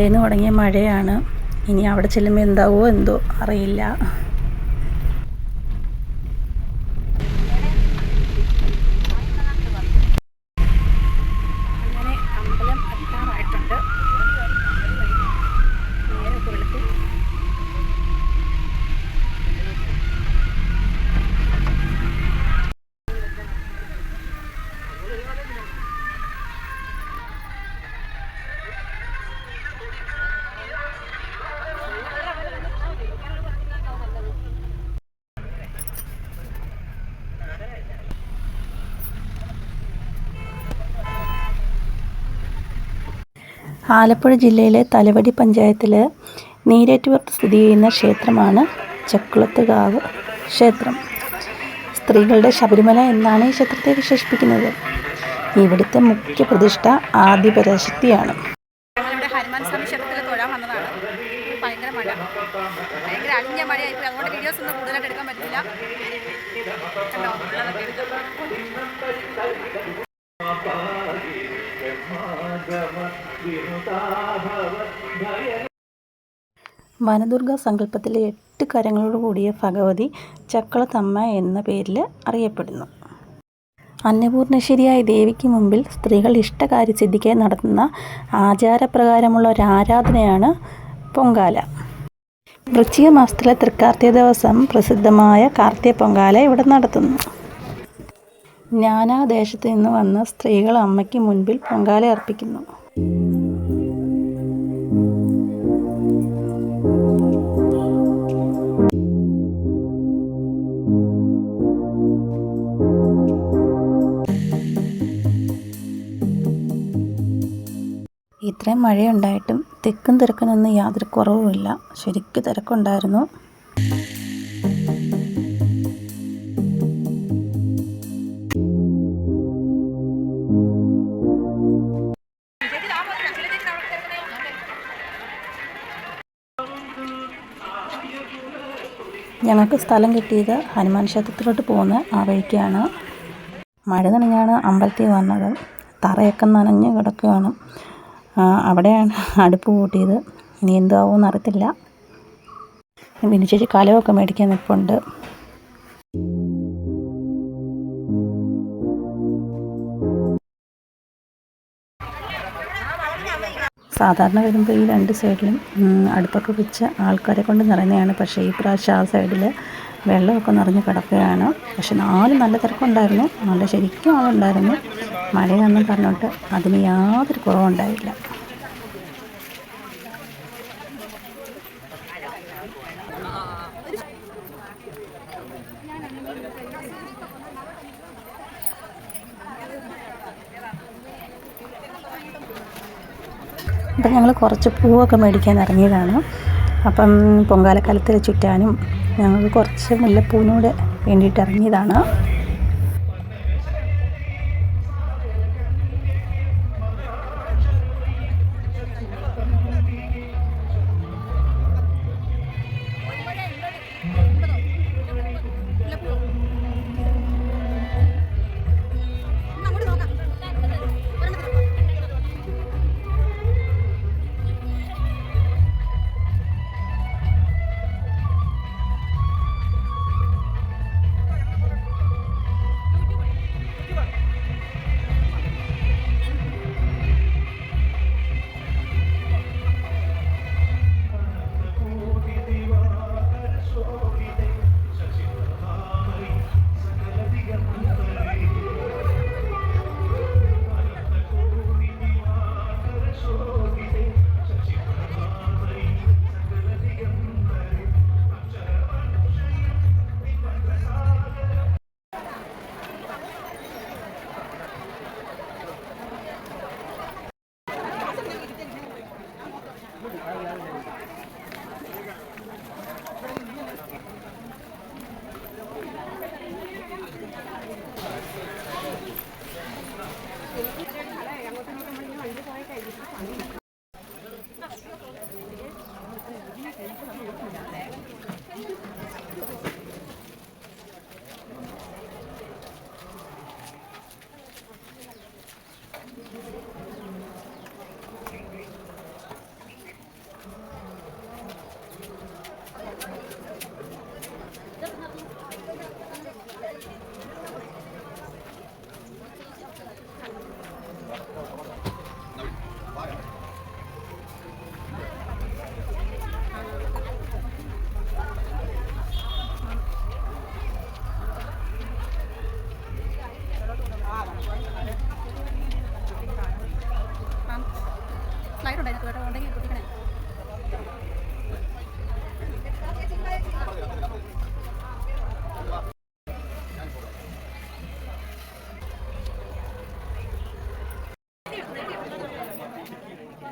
തലേന്ന് തുടങ്ങിയ മഴയാണ്. ഇനി അവിടെ ചെല്ലുമ്പോൾ എന്താവോ എന്തോ അറിയില്ല. ആലപ്പുഴ ജില്ലയിലെ തലവടി പഞ്ചായത്തിൽ നീരേറ്റുപുറത്ത് സ്ഥിതി ചെയ്യുന്ന ക്ഷേത്രമാണ് ചക്കുളത്തുകാവ് ക്ഷേത്രം. സ്ത്രീകളുടെ ശബരിമല എന്നാണ് ഈ ക്ഷേത്രത്തെ വിശേഷിപ്പിക്കുന്നത്. ഇവിടുത്തെ മുഖ്യ പ്രതിഷ്ഠ ആദിപരാശക്തിയാണ്. വനദുർഗ സങ്കല്പത്തിലെ എട്ട് കരങ്ങളോട് കൂടിയ ഭഗവതി ചക്കളത്തമ്മ എന്ന പേരിൽ അറിയപ്പെടുന്നു. അന്നപൂർണശ്ശേരിയായ ദേവിക്ക് മുമ്പിൽ സ്ത്രീകൾ ഇഷ്ടകാര്യസിദ്ധിക്കായി നടത്തുന്ന ആചാരപ്രകാരമുള്ള ഒരു ആരാധനയാണ് പൊങ്കാല. വൃശ്ചിക മാസത്തിലെ തൃക്കാർത്തിക ദിവസം പ്രസിദ്ധമായ കാർത്തിക പൊങ്കാല ഇവിടെ നടത്തുന്നു. നാനാദേശത്ത് നിന്ന് വന്ന സ്ത്രീകൾ അമ്മയ്ക്ക് മുൻപിൽ പൊങ്കാല അർപ്പിക്കുന്നു. ഇത്രയും മഴയുണ്ടായിട്ടും തിക്കും തിരക്കിനൊന്നും യാതൊരു കുറവുമില്ല. ശരിക്കും തിരക്കുണ്ടായിരുന്നു. ഞങ്ങൾക്ക് സ്ഥലം കിട്ടിയത് ഹനുമാൻ ക്ഷേത്രത്തിലോട്ട് പോകുന്ന ആ വഴിക്കാണ്. മഴ നനഞ്ഞാണ് അമ്പലത്തിൽ വന്നത്. തറയൊക്കെ നനഞ്ഞ് കിടക്കുകയാണ്. അവിടെയാണ് അടുപ്പ് കൂട്ടിയത്. ഇനി എന്താവുമെന്ന് അറിയത്തില്ല. പിന്നെ ചേച്ചി കലമൊക്കെ മേടിക്കാൻ നിൽപ്പുണ്ട് സാധാരണ വരുമ്പോൾ ഈ രണ്ട് സൈഡിലും അടുപ്പൊക്കെ വെച്ച് ആൾക്കാരെ കൊണ്ട് നിറയുന്നതാണ്. പക്ഷേ ഈ പ്രാവശ്യം ആ സൈഡിൽ വെള്ളമൊക്കെ നിറഞ്ഞ് കിടക്കുകയാണ്. പക്ഷെ നാല് നല്ല തിരക്കുണ്ടായിരുന്നു. നല്ല ശരിക്കും ആളുണ്ടായിരുന്നു. മഴയാണെന്ന് പറഞ്ഞിട്ട് അതിന് യാതൊരു കുറവുണ്ടായില്ല. അപ്പം ഞങ്ങൾ കുറച്ച് പൂവൊക്കെ മേടിക്കാൻ ഇറങ്ങിയതാണ്. അപ്പം പൊങ്കാലക്കാലത്തിൽ ചുറ്റാനും ഞങ്ങൾക്ക് കുറച്ച് മുല്ലപ്പൂവിനോട് വേണ്ടിയിട്ട് ഇറങ്ങിയതാണ്.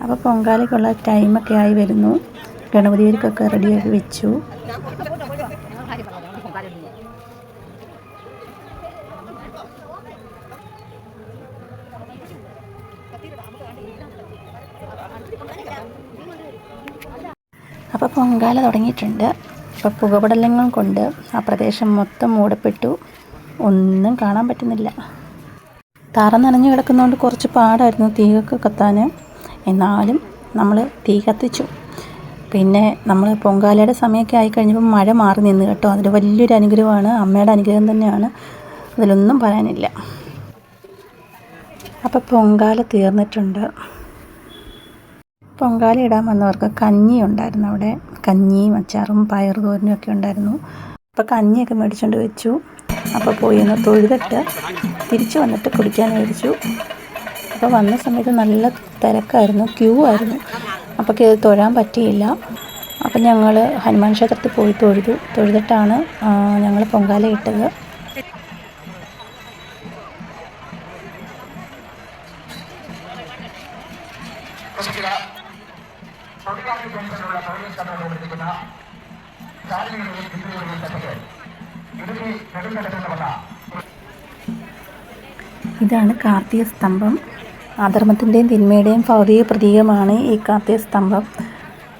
അപ്പോൾ പൊങ്കാലയ്ക്കുള്ള ടൈമൊക്കെ ആയി വരുന്നു. ഗണപതിയിലേക്കൊക്കെ റെഡിയാക്കി വെച്ചു അപ്പോൾ പൊങ്കാല തുടങ്ങിയിട്ടുണ്ട്. അപ്പോൾ പുകപടലങ്ങൾ കൊണ്ട് ആ പ്രദേശം മൊത്തം മൂടപ്പെട്ടു. ഒന്നും കാണാൻ പറ്റുന്നില്ല. തറ നനഞ്ഞു കിടക്കുന്നതുകൊണ്ട് കുറച്ച് പാടായിരുന്നു തീയൊക്കെ കത്താൻ എന്നാലും നമ്മൾ തീ കത്തിച്ചു. പിന്നെ നമ്മൾ പൊങ്കാലയുടെ സമയമൊക്കെ ആയി കഴിഞ്ഞപ്പോൾ മഴ മാറി നിന്ന് കേട്ടോ. അതിൽ വലിയൊരു അനുഗ്രഹമാണ്. അമ്മയുടെ അനുഗ്രഹം തന്നെയാണ്. അതിലൊന്നും പറയാനില്ല. അപ്പോൾ പൊങ്കാല തീർന്നിട്ടുണ്ട്. പൊങ്കാല ഇടാൻ വന്നവർക്ക് കഞ്ഞി ഉണ്ടായിരുന്നു അവിടെ. കഞ്ഞിയും അച്ചാറും പയർ തോരനും ഒക്കെ ഉണ്ടായിരുന്നു. അപ്പോൾ കഞ്ഞിയൊക്കെ മേടിച്ചുകൊണ്ട് വെച്ചു. അപ്പോൾ പോയി ഒന്ന് തൊഴുതിട്ട് തിരിച്ചു വന്നിട്ട് കുടിക്കാൻ മേടിച്ചു. അപ്പോൾ വന്ന സമയത്ത് നല്ല തിരക്കായിരുന്നു ക്യൂ ആയിരുന്നു. അപ്പോൾ ഇത് തൊഴാൻ പറ്റിയില്ല. അപ്പം ഞങ്ങൾ ഹനുമാൻ ക്ഷേത്രത്തിൽ പോയി തൊഴുതു. തൊഴുതിട്ടാണ് ഞങ്ങൾ പൊങ്കാല ഇട്ടത് ഇതാണ് കാർത്തിക സ്തംഭം. അധർമ്മത്തിന്റെയും തിന്മയുടെയും ഭൗതിക പ്രതീകമാണ് ഈ കാർത്തിക സ്തംഭം.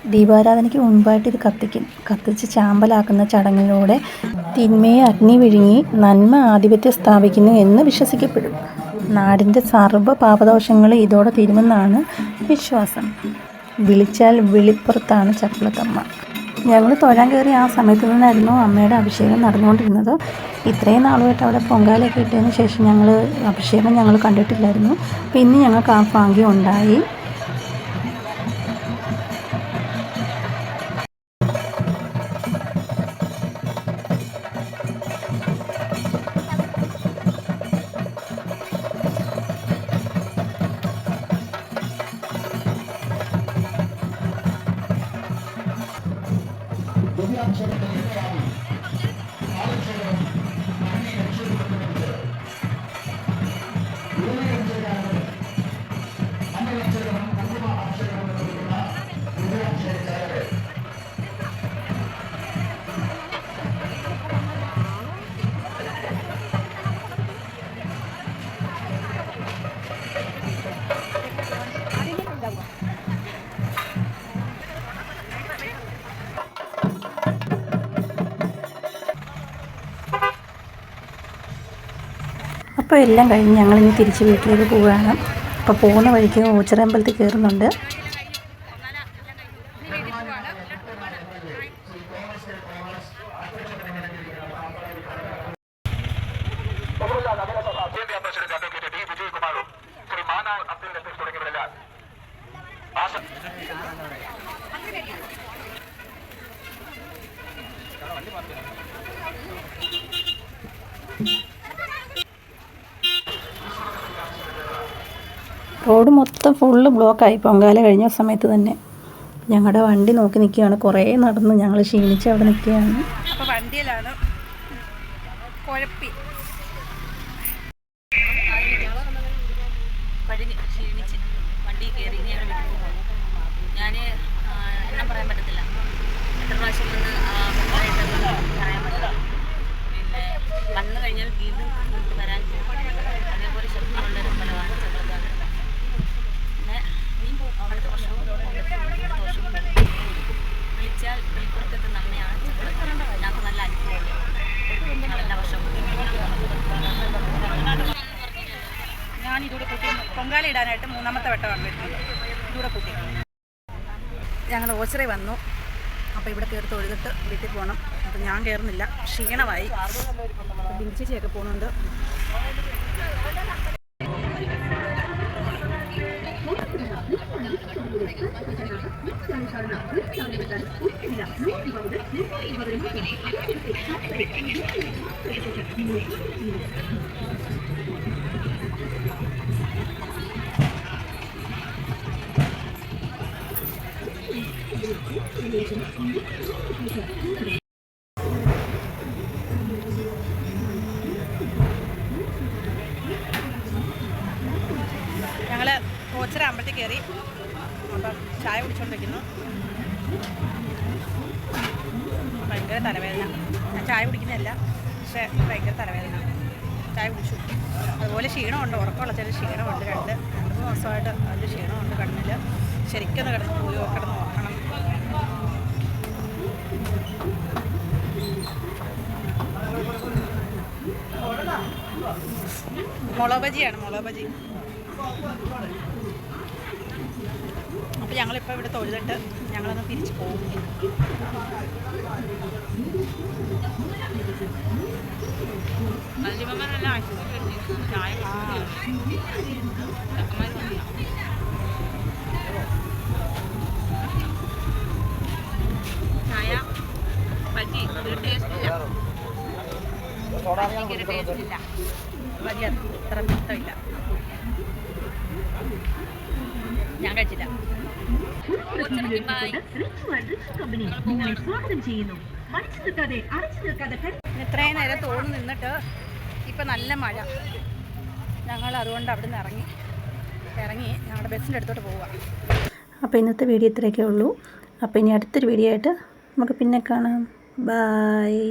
ദീപാരാധനയ്ക്ക് മുൻപായിട്ട് ഇത് കത്തിക്കും. കത്തിച്ച് ചാമ്പലാക്കുന്ന ചടങ്ങിലൂടെ തിന്മയെ അഗ്നി വിഴുങ്ങി നന്മ ആധിപത്യം സ്ഥാപിക്കുന്നു എന്ന് വിശ്വസിക്കപ്പെടും. നാടിന്റെ സർവ പാപദോഷങ്ങൾ ഇതോടെ തീരുമെന്നാണ് വിശ്വാസം. വിളിച്ചാൽ വിളിപ്പുറത്താണ് ചക്കുളത്തമ്മ ഞങ്ങൾ തൊഴാൻ കയറി ആ സമയത്ത് നിന്നായിരുന്നു അമ്മയുടെ അഭിഷേകം നടന്നുകൊണ്ടിരുന്നത്. ഇത്രയും നാളുമായിട്ട് അവിടെ പൊങ്കാലയൊക്കെ ഇട്ടതിന് ശേഷം ഞങ്ങൾ അഭിഷേകം ഞങ്ങൾ കണ്ടിട്ടില്ലായിരുന്നു. പിന്നെ ഞങ്ങൾക്ക് ആ ഭാഗ്യം ഉണ്ടായി. അപ്പോൾ എല്ലാം കഴിഞ്ഞ് ഞങ്ങളിനി തിരിച്ച് വീട്ടിലേക്ക് പോവുകയാണ്. അപ്പോൾ പോകുന്ന വഴിക്ക് ഓച്ചിറമ്പലത്തിൽ കയറുന്നുണ്ട്. റോഡ് മൊത്തം ഫുള്ള് ബ്ലോക്കായി പൊങ്കാല കഴിഞ്ഞ സമയത്ത് തന്നെ ഞങ്ങളുടെ വണ്ടി നോക്കി നിൽക്കുകയാണ് കുറേ നടന്ന് ഞങ്ങൾ ക്ഷീണിച്ച് അവിടെ നിൽക്കുകയാണ് അപ്പോൾ വണ്ടിയിലാണ്. കുഴപ്പി കഴിഞ്ഞ് ക്ഷീണിച്ച് വണ്ടി കയറി ഇനി ഞങ്ങൾ വീട്ടിൽ പോകും ഞാൻ എണ്ണം പറയാൻ പറ്റത്തില്ല എത്ര പ്രാവശ്യം വന്ന് ആ, പൊങ്കാലയിട്ടെന്ന് പറയാൻ പറ്റില്ല പിന്നെ പൊങ്കാല ഇടാനായിട്ട് മൂന്നാമത്തെ വട്ടമാണ് വരുന്നത് ഇതൂടെ കൂട്ടി ഞങ്ങൾ ഓച്ചറി വന്നു. അപ്പോൾ ഇവിടെ കയറി തൊഴുതിട്ട് വീട്ടിൽ പോകണം അപ്പം ഞാൻ കയറുന്നില്ല. ക്ഷീണമായി. ബിഞ്ചിച്ചൊക്കെ പോകുന്നുണ്ട് ഞങ്ങൾ പക്ഷേ ഭയങ്കര തലവേദന. ചായ കുടിച്ചു. അതുപോലെ ക്ഷീണമുണ്ട് ഉറക്കമുള്ള ക്ഷീണമുണ്ട് രണ്ട്. രണ്ട് മൂന്ന് ദിവസമായിട്ട് അതിന്റെ ക്ഷീണമുണ്ട് കണ്ണിൽ ശരിക്കൊന്ന് കിടന്ന് പോയി കിടന്ന് ഉറക്കണം. മുളക് ബജിയാണ് മുളക് ബജി. അപ്പോൾ ഞങ്ങളിപ്പോൾ ഇവിടെ തൊഴുതിട്ട് ഞങ്ങളൊന്ന് തിരിച്ചു പോകും ചായ പറ്റി ഒരു ടേസ്റ്റ് ഇല്ല ഞാൻ കഴിച്ചില്ല ഇത്രയും നേരം തോന്നു നിന്നിട്ട് ഇപ്പൊ നല്ല മഴ. ഞങ്ങൾ അതുകൊണ്ട് അവിടെ നിന്ന് ഇറങ്ങി ഇറങ്ങി ഞങ്ങളുടെ ബസ്സിന്റെ അടുത്തോട്ട് പോവുക. അപ്പോൾ ഇന്നത്തെ വീഡിയോ ഇത്രയൊക്കെ ഉള്ളൂ. അപ്പോൾ ഇനി അടുത്തൊരു വീഡിയോ ആയിട്ട് നമുക്ക് പിന്നെ കാണാം. ബായ്